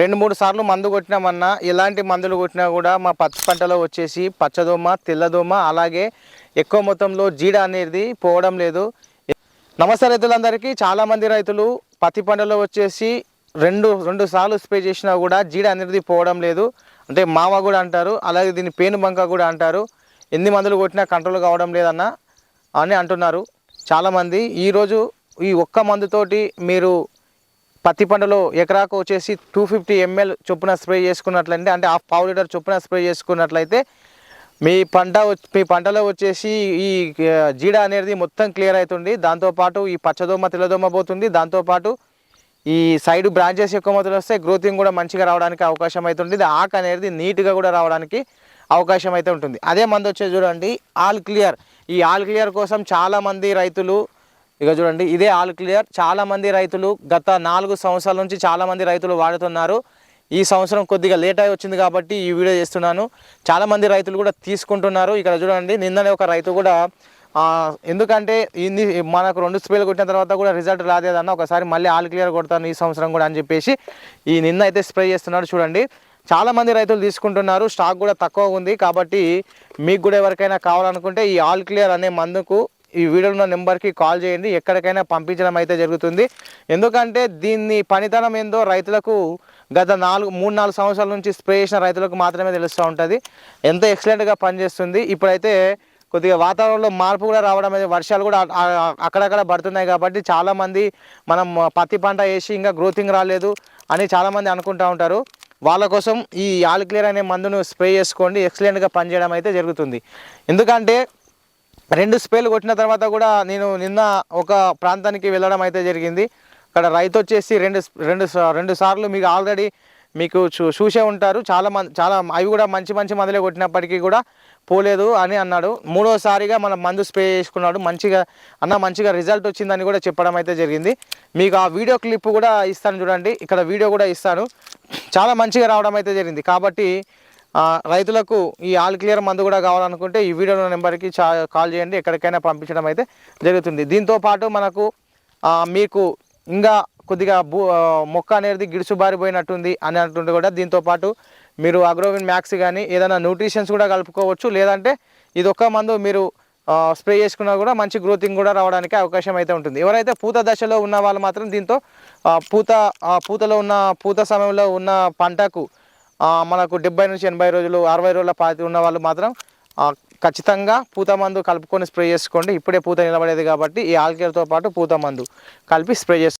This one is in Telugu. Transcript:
రెండు మూడు సార్లు మందు కొట్టినామన్నా ఎలాంటి మందులు కొట్టినా కూడా మా పత్తి పంటలో వచ్చేసి పచ్చదోమ తెల్లదోమ అలాగే ఎక్కువ మొత్తంలో జీడ అనేది పోవడం లేదు. నమస్తే రైతులందరికీ. చాలామంది రైతులు పత్తి పంటలో వచ్చేసి రెండు రెండు సార్లు స్ప్రే చేసినా కూడా జీడ అనేది పోవడం లేదు. అంటే మావ కూడా అంటారు అలాగే దీన్ని పేను బంక కూడా అంటారు. ఎన్ని మందులు కొట్టినా కంట్రోల్ కావడం లేదన్న అని అంటున్నారు. చాలామంది ఈరోజు ఈ ఒక్క మందుతోటి మీరు పత్తి పంటలో ఎకరాకు వచ్చేసి టూ ఫిఫ్టీ ఎంఎల్ చొప్పున స్ప్రే చేసుకున్నట్లయితే అంటే హాఫ్ పావు లీటర్ చొప్పున స్ప్రే చేసుకున్నట్లయితే మీ పంట మీ పంటలో వచ్చేసి ఈ జీడ అనేది మొత్తం క్లియర్ అవుతుంది. దాంతోపాటు ఈ పచ్చదోమ తెల్లదోమ పోతుంది. దాంతోపాటు ఈ సైడ్ బ్రాంచెస్ ఎక్కువ మొత్తంలో వస్తే గ్రోతింగ్ కూడా మంచిగా రావడానికి అవకాశం అవుతుంది. ఉంటుంది ఆకు అనేది నీట్గా కూడా రావడానికి అవకాశం అయితే ఉంటుంది. అదే మంది వచ్చేది చూడండి ఆల్ క్లియర్. ఈ ఆల్ క్లియర్ కోసం చాలామంది రైతులు ఇక చూడండి ఇదే ఆల్ క్లియర్ చాలామంది రైతులు గత నాలుగు సంవత్సరాల నుంచి చాలామంది రైతులు వాడుతున్నారు. ఈ సంవత్సరం కొద్దిగా లేట్ అయి వచ్చింది కాబట్టి ఈ వీడియో చేస్తున్నాను. చాలామంది రైతులు కూడా తీసుకుంటున్నారు. ఇక్కడ చూడండి నిన్ననే ఒక రైతు కూడా ఎందుకంటే ఇన్ని మనకు రెండు స్ప్రేలు కొట్టిన తర్వాత కూడా రిజల్ట్ రాదేదన్న ఒకసారి మళ్ళీ ఆల్ క్లియర్ కొడతాను ఈ సంవత్సరం కూడా అని చెప్పేసి ఈ నిన్న అయితే స్ప్రే చేస్తున్నాడు చూడండి. చాలామంది రైతులు తీసుకుంటున్నారు స్టాక్ కూడా తక్కువ ఉంది కాబట్టి మీకు కూడా ఎవరికైనా కావాలనుకుంటే ఈ ఆల్ క్లియర్ అనే మందుకు ఈ వీడియోలో ఉన్న నెంబర్కి కాల్ చేయండి. ఎక్కడికైనా పంపించడం అయితే జరుగుతుంది. ఎందుకంటే దీన్ని పనితనం ఏందో రైతులకు గత నాలుగు మూడు నాలుగు సంవత్సరాల నుంచి స్ప్రే చేసిన రైతులకు మాత్రమే తెలుస్తూ ఉంటుంది. ఎంత ఎక్సలెంట్గా పనిచేస్తుంది. ఇప్పుడైతే కొద్దిగా వాతావరణంలో మార్పు కూడా రావడం అనేది వర్షాలు కూడా అక్కడక్కడ పడుతున్నాయి కాబట్టి చాలామంది మనం పత్తి పంట వేసి ఇంకా గ్రోతింగ్ రాలేదు అని చాలామంది అనుకుంటూ ఉంటారు. వాళ్ళ కోసం ఈ ఆల్ క్లియర్ అనే మందును స్ప్రే చేసుకోండి. ఎక్సలెంట్గా పనిచేయడం అయితే జరుగుతుంది. ఎందుకంటే రెండు స్ప్రేలు కొట్టిన తర్వాత కూడా నేను నిన్న ఒక ప్రాంతానికి వెళ్ళడం అయితే జరిగింది. అక్కడ రైతు వచ్చేసి రెండు రెండు రెండు సార్లు మీకు ఆల్రెడీ మీకు చూ చూసే ఉంటారు. చాలా మంది చాలా అవి కూడా మంచి మంచి మందులే కొట్టినప్పటికీ కూడా పోలేదు అని అన్నాడు. మూడోసారిగా మనం మందు స్ప్రే చేసుకున్నాడు. మంచిగా అన్న మంచిగా రిజల్ట్ వచ్చిందని కూడా చెప్పడం అయితే జరిగింది. మీకు ఆ వీడియో క్లిప్ కూడా ఇస్తాను చూడండి. ఇక్కడ వీడియో కూడా ఇస్తాను. చాలా మంచిగా రావడం అయితే జరిగింది. కాబట్టి రైతులకు ఈ ఆల్ క్లియర్ మందు కూడా కావాలనుకుంటే ఈ వీడియో నెంబర్కి చా కాల్ చేయండి ఎక్కడికైనా పంపించడం అయితే జరుగుతుంది. దీంతో పాటు మనకు మీకు ఇంకా కొద్దిగా భూ మొక్క అనేది గిడుసుబారిపోయినట్టుంది అని అంటుంటే కూడా దీంతో పాటు మీరు అగ్రోవిన్ మ్యాక్స్ కానీ ఏదైనా న్యూట్రిషన్స్ కూడా కలుపుకోవచ్చు. లేదంటే ఇది ఒక్క మందు మీరు స్ప్రే చేసుకున్నా కూడా మంచి గ్రోతింగ్ కూడా రావడానికి అవకాశం అయితే ఉంటుంది. ఎవరైతే పూత దశలో ఉన్న వాళ్ళు మాత్రం దీంతో పూత పూతలో ఉన్న పూత సమయంలో ఉన్న పంటకు మనకు డెబ్బై నుంచి ఎనభై రోజులు అరవై రోజుల పాతి ఉన్న వాళ్ళు మాత్రం ఖచ్చితంగా పూత మందు కలుపుకొని స్ప్రే చేసుకోండి. ఇప్పుడే పూత నిలబడేది కాబట్టి ఈ ఆల్కేర్తో పాటు పూత మందు కలిపి స్ప్రే చేసుకోండి